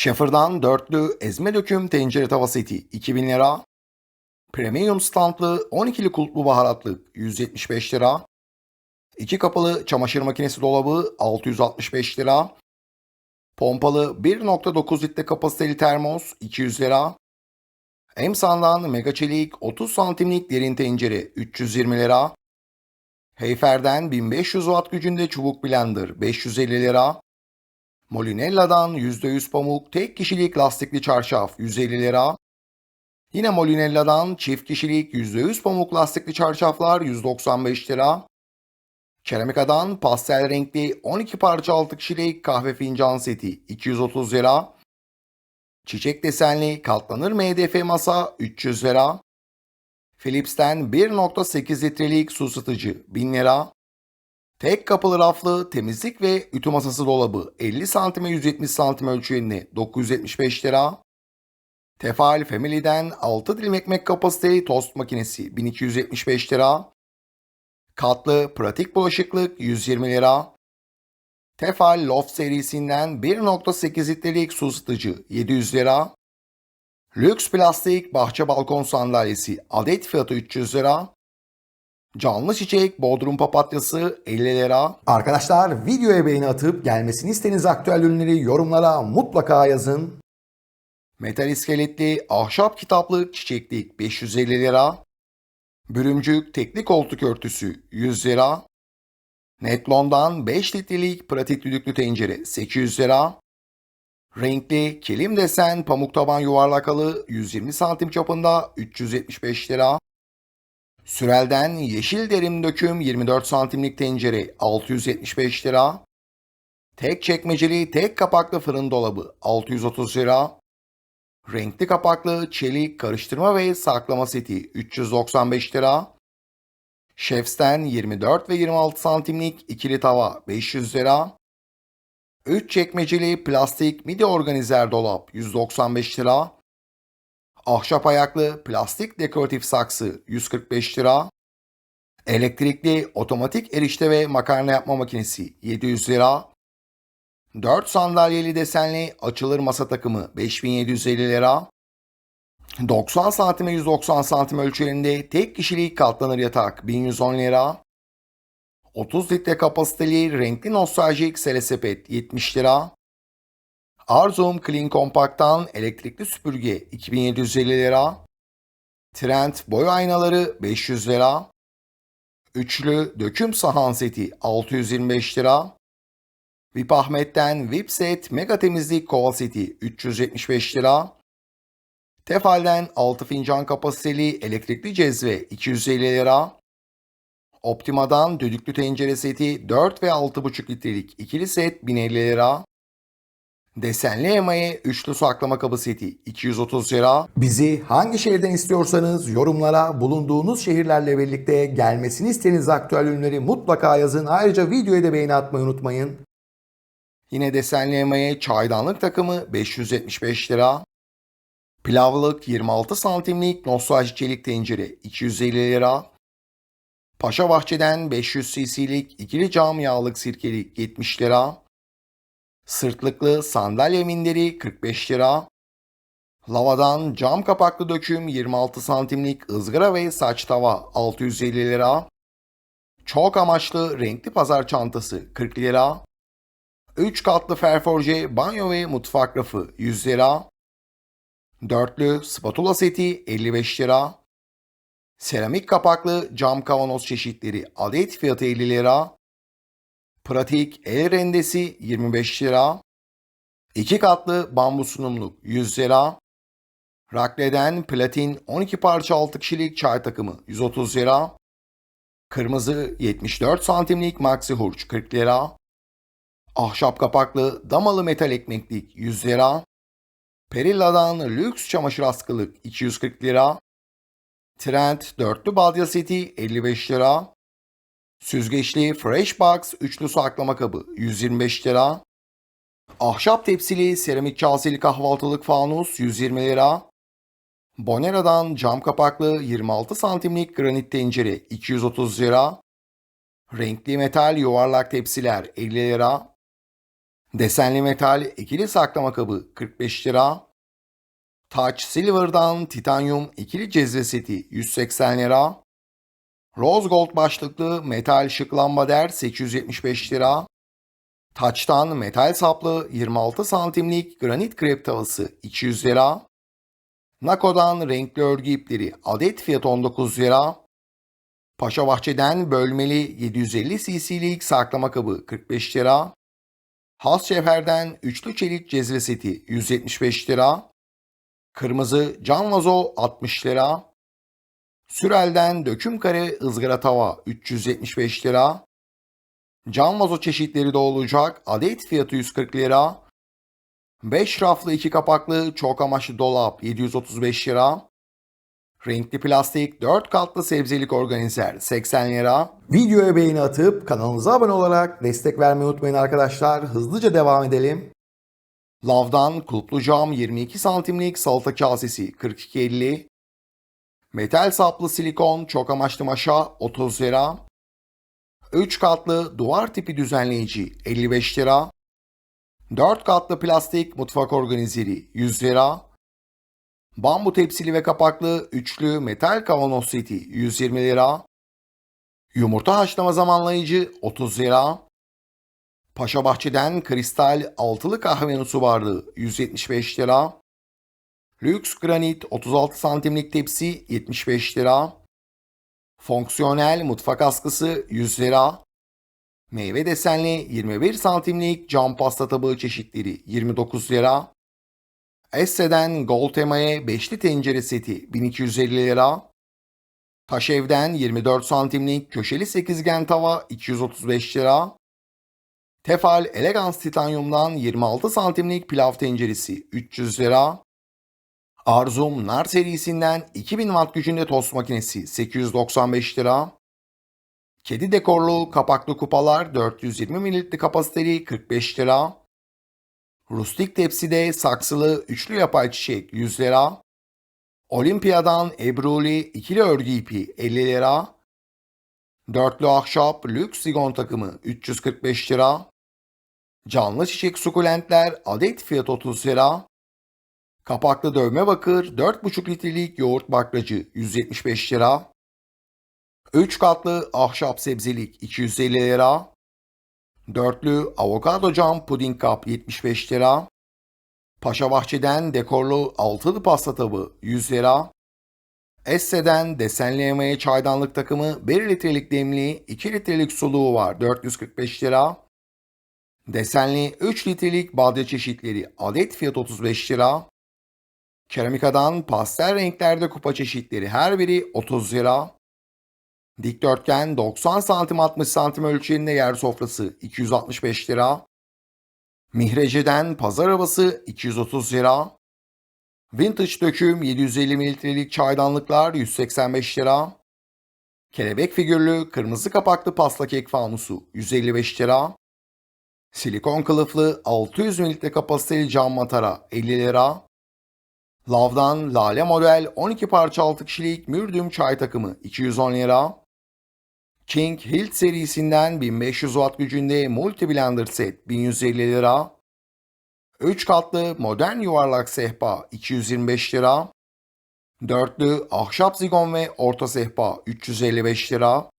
Schaeffer'dan dörtlü ezme döküm tencere tava seti 2000 lira. Premium standlı 12'li kulplu baharatlık 175 lira. 2 kapılı çamaşır makinesi dolabı 665 lira. Pompalı 1.9 litre kapasiteli termos 200 lira. Emsan'dan mega çelik 30 santimlik derin tencere 320 lira. Heyfer'den 1500 watt gücünde çubuk blender 550 lira. Molinella'dan %100 pamuk tek kişilik lastikli çarşaf 150 lira. Yine Molinella'dan çift kişilik %100 pamuk lastikli çarşaflar 195 lira. Keramika'dan pastel renkli 12 parça 6 kişilik kahve fincan seti 230 lira. Çiçek desenli katlanır MDF masa 300 lira. Philips'ten 1.8 litrelik su ısıtıcı 1000 lira. Tek kapılı raflı temizlik ve ütü masası dolabı 50 cm 170 cm ölçüğünde 975 lira. Tefal Family'den 6 dilim ekmek kapasiteli tost makinesi 1275 lira. Katlı pratik bulaşıklık 120 lira. Tefal Loft serisinden 1.8 litrelik su ısıtıcı 700 lira. Lüks plastik bahçe balkon sandalyesi adet fiyatı 300 lira. Canlı çiçek bodrum papatyası 50 lira. Arkadaşlar videoya beğeni atıp gelmesini istediğiniz aktüel ürünleri yorumlara mutlaka yazın. Metal iskeletli ahşap kitaplık çiçeklik 550 lira. Bürümcük tekli koltuk örtüsü 100 lira. Netlon'dan 5 litrelik pratik düdüklü tencere 800 lira. Renkli kilim desen pamuk taban yuvarlak halı 120 santim çapında 375 lira. Sürel'den yeşil derim döküm 24 santimlik tencere 675 lira. Tek çekmeceli tek kapaklı fırın dolabı 630 lira. Renkli kapaklı çelik karıştırma ve saklama seti 395 lira. Chefs'ten 24 ve 26 santimlik ikili tava 500 lira. 3 çekmeceli plastik midi organizer dolap 195 lira. Ahşap ayaklı plastik dekoratif saksı 145 lira. Elektrikli otomatik erişte ve makarna yapma makinesi 700 lira. 4 sandalyeli desenli açılır masa takımı 5750 lira. 90 santime 190 santim ölçülerinde tek kişilik katlanır yatak 1110 lira. 30 litre kapasiteli renkli nostaljik selesepet 70 lira. Arzum Clean Compact'tan elektrikli süpürge 2750 lira. Trend boy aynaları 500 lira. Üçlü döküm sahan seti 625 lira. VIP Ahmet'ten VIP set mega temizlik kova seti 375 lira. Tefal'den 6 fincan kapasiteli elektrikli cezve 250 lira. Optima'dan düdüklü tencere seti 4 ve 6,5 litrelik ikili set 1050 lira. Desenli emaye üçlü saklama kabı seti 230 lira. Bizi hangi şehirden istiyorsanız yorumlara bulunduğunuz şehirlerle birlikte gelmesini istediğiniz aktüel ürünleri mutlaka yazın. Ayrıca videoya da beğeni atmayı unutmayın. Yine desenli emaye çaydanlık takımı 575 lira. Pilavlık 26 santimlik nostalji çelik tencere 250 lira. Paşa Bahçe'den 500 cc'lik ikili cam yağlık sirkelik 70 lira. Sırtlıklı sandalye minderi 45 lira. Lavadan cam kapaklı döküm 26 santimlik ızgara ve saç tava 650 lira. Çok amaçlı renkli pazar çantası 40 lira. 3 katlı ferforje banyo ve mutfak rafı 100 lira. Dörtlü spatula seti 55 lira. Seramik kapaklı cam kavanoz çeşitleri adet fiyatı 50 lira. Pratik el rendesi 25 lira. 2 katlı bambu sunumluk 100 lira. Rakle'den platin 12 parça 6 kişilik çay takımı 130 lira. Kırmızı 74 santimlik maxi hurç 40 lira. Ahşap kapaklı damalı metal ekmeklik 100 lira. Perilla'dan lüks çamaşır askılık 240 lira. Trend dörtlü badya seti 55 lira. Süzgeçli Freshbox üçlü saklama kabı 125 lira. Ahşap tepsili seramik kaseli kahvaltılık fanus 120 lira. Bonera'dan cam kapaklı 26 santimlik granit tencere 230 lira. Renkli metal yuvarlak tepsiler 50 lira. Desenli metal ikili saklama kabı 45 lira. Touch Silver'dan titanyum ikili cezve seti 180 lira. Rose Gold başlıklı metal şık lambader 875 lira. Touch'tan metal saplı 26 santimlik granit krep tavası 200 lira. Nako'dan renkli örgü ipleri adet fiyatı 19 lira. Paşa Bahçe'den bölmeli 750 cc'lik saklama kabı 45 lira. Has Cevher'den üçlü çelik cezve seti 175 lira. Kırmızı cam vazo 60 lira. Sürel'den döküm kare ızgara tava 375 lira. Cam vazo çeşitleri de olacak. Adet fiyatı 140 lira. 5 raflı 2 kapaklı çok amaçlı dolap 735 lira. Renkli plastik 4 katlı sebzelik organizer 80 lira. Videoya beğeni atıp kanalımıza abone olarak destek vermeyi unutmayın arkadaşlar. Hızlıca devam edelim. Lav'dan kulplu cam 22 santimlik salata kasesi 42.50. Metal saplı silikon çok amaçlı maşa 30 lira. 3 katlı duvar tipi düzenleyici 55 lira. 4 katlı plastik mutfak organizeri 100 lira. Bambu tepsili ve kapaklı üçlü metal kavanoz seti 120 lira. Yumurta haşlama zamanlayıcı 30 lira. Paşa Bahçe'den kristal altılı kahve su bardağı 175 lira. Lüks granit 36 santimlik tepsi 75 lira. Fonksiyonel mutfak askısı 100 lira. Meyve desenli 21 santimlik cam pasta tabağı çeşitleri 29 lira. Esse'den Gold Emae beşli tencere seti 1250 lira. Taşev'den 24 santimlik köşeli sekizgen tava 235 lira. Tefal Elegance Titanium'dan 26 santimlik pilav tenceresi 300 lira. Arzum Nar serisinden 2000 watt gücünde tost makinesi 895 lira. Kedi dekorlu kapaklı kupalar 420 ml kapasiteli 45 lira. Rustik tepside saksılı üçlü yapay çiçek 100 lira. Olimpiya'dan Ebruli ikili örgü ipi 50 lira. Dörtlü ahşap lüks sigon takımı 345 lira. Canlı çiçek sukulentler adet fiyat 30 lira. Kapaklı dövme bakır 4,5 litrelik yoğurt baklacı 175 lira. 3 katlı ahşap sebzelik 250 lira. Dörtlü avokado cam puding kap 75 lira. Paşa Bahçe'den dekorlu altılı pasta tabı 100 lira. Esse'den desenli yemeğe çaydanlık takımı 1 litrelik demli 2 litrelik suluğu var 445 lira. Desenli 3 litrelik badye çeşitleri adet fiyat 35 lira. Keramikadan pastel renklerde kupa çeşitleri her biri 30 lira. Dikdörtgen 90 santim 60 santim ölçeğinde yer sofrası 265 lira. Mihrece'den pazar arabası 230 lira. Vintage döküm 750 mililitrelik çaydanlıklar 185 lira. Kelebek figürlü kırmızı kapaklı pasta kek fanusu 155 lira. Silikon kılıflı 600 mililitre kapasiteli cam matara 50 lira. Lav'dan Lale model 12 parça 6 kişilik mürdüm çay takımı 210 lira. King Hilt serisinden 1500 watt gücünde multi blender set 1150 lira. 3 katlı modern yuvarlak sehpa 225 lira. Dörtlü ahşap zigon ve orta sehpa 355 lira.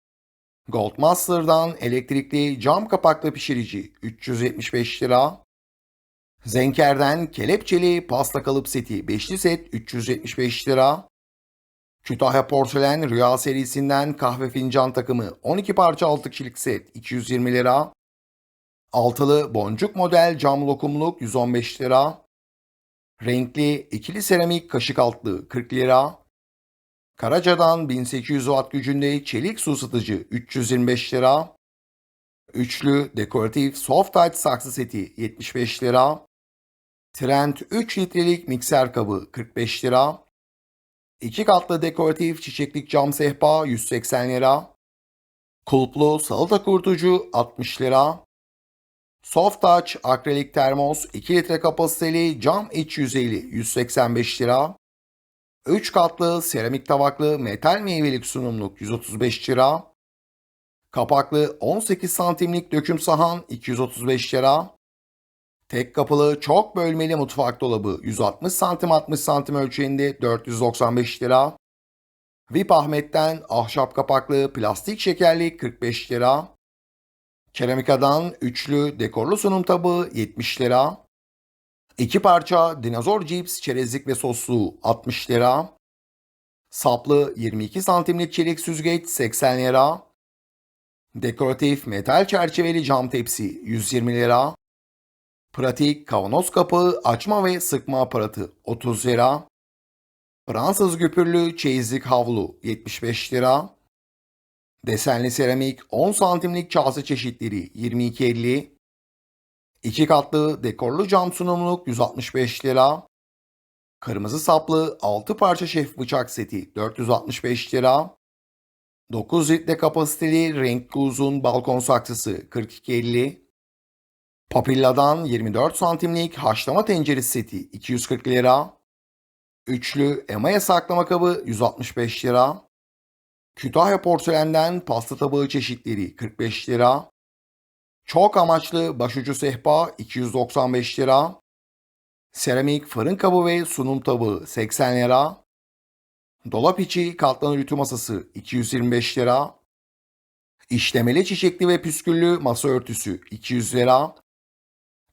Goldmaster'dan elektrikli cam kapaklı pişirici 375 lira. Zenker'den kelepçeli pasta kalıp seti 5'li set 375 lira. Kütahya Porselen Rüya serisinden kahve fincan takımı 12 parça 6 kişilik set 220 lira. Altılı boncuk model cam lokumluk 115 lira. Renkli ikili seramik kaşık altlığı 40 lira. Karaca'dan 1800 watt gücünde çelik su ısıtıcı 325 lira. Üçlü dekoratif soft touch saksı seti 75 lira. Trend 3 litrelik mikser kabı 45 lira. 2 katlı dekoratif çiçeklik cam sehpa 180 lira. Kulplu salata kurtucu 60 lira. Soft Touch akrilik termos 2 litre kapasiteli cam iç yüzeyli 185 lira. 3 katlı seramik tabaklı metal meyvelik sunumluk 135 lira. Kapaklı 18 santimlik döküm sahan 235 lira. Tek kapılı çok bölmeli mutfak dolabı 160 santim 60 santim ölçeğinde 495 lira. VIP Ahmet'ten ahşap kapaklı plastik şekerli 45 lira. Keramikadan üçlü dekorlu sunum tabağı 70 lira. İki parça dinozor cips çerezlik ve soslu 60 lira. Saplı 22 santimlik çelik süzgeç 80 lira. Dekoratif metal çerçeveli cam tepsi 120 lira. Pratik kavanoz kapı açma ve sıkma aparatı 30 lira. Fransız güpürlü çeyizlik havlu 75 lira. Desenli seramik 10 santimlik kase çeşitleri 22.50. İki katlı dekorlu cam sunumluk 165 lira. Kırmızı saplı 6 parça şef bıçak seti 465 lira. 9 litre kapasiteli renkli uzun balkon saksısı 42.50. Papilla'dan 24 santimlik haşlama tenceresi seti 240 lira. Üçlü emaye saklama kabı 165 lira. Kütahya porselenden pasta tabağı çeşitleri 45 lira. Çok amaçlı başucu sehpa 295 lira. Seramik fırın kabı ve sunum tabağı 80 lira. Dolap içi katlanır ütü masası 225 lira. İşlemeli çiçekli ve püsküllü masa örtüsü 200 lira.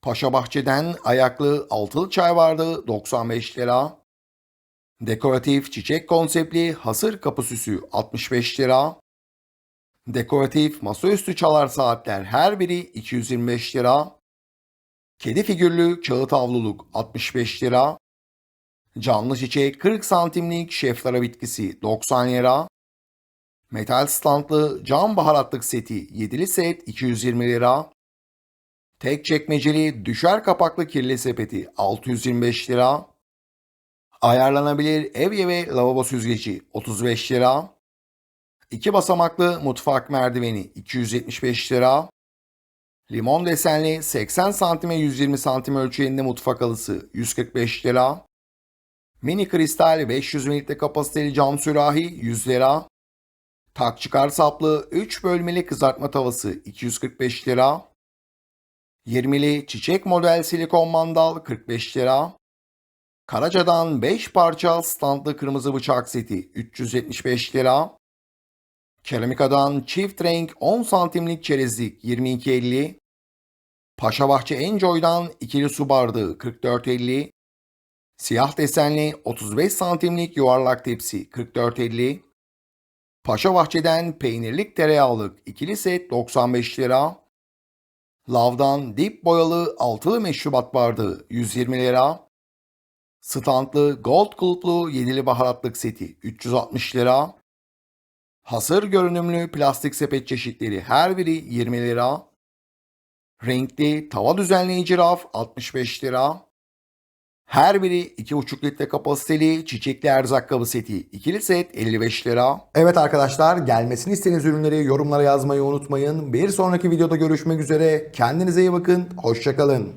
Paşa Bahçe'den ayaklı altılı çay bardağı 95 lira. Dekoratif çiçek konseptli hasır kapı süsü 65 lira. Dekoratif masaüstü çalar saatler her biri 225 lira. Kedi figürlü kağıt havluluk 65 lira. Canlı çiçek 40 santimlik şeflara bitkisi 90 lira. Metal standlı cam baharatlık seti 7'li set 220 lira. Tek çekmeceli düşer kapaklı kirli sepeti 625 lira. Ayarlanabilir evye ve lavabo süzgeci 35 lira. İki basamaklı mutfak merdiveni 275 lira. Limon desenli 80 santime 120 santim ölçeğinde mutfak halısı 145 lira. Mini kristal 500 mililitre kapasiteli cam sürahi 100 lira. Tak çıkar saplı 3 bölmeli kızartma tavası 245 lira. 20'li çiçek model silikon mandal 45 lira. Karaca'dan 5 parça standlı kırmızı bıçak seti 375 lira. Keramikadan çift renk 10 santimlik çerezlik 22.50. Paşabahçe Enjoy'dan ikili su bardağı 44.50. Siyah desenli 35 santimlik yuvarlak tepsi 44.50. Paşabahçe'den peynirlik tereyağlık ikili set 95 lira. Lav'dan dip boyalı altılı meşrubat bardağı 120 lira. Standlı gold kulplu yedili baharatlık seti 360 lira. Hasır görünümlü plastik sepet çeşitleri her biri 20 lira. Renkli tava düzenleyici raf 65 lira. Her biri 2,5 litre kapasiteli çiçekli erzak kabı seti. ikili set 55 lira. Evet arkadaşlar gelmesini istediğiniz ürünleri yorumlara yazmayı unutmayın. Bir sonraki videoda görüşmek üzere. Kendinize iyi bakın. Hoşçakalın.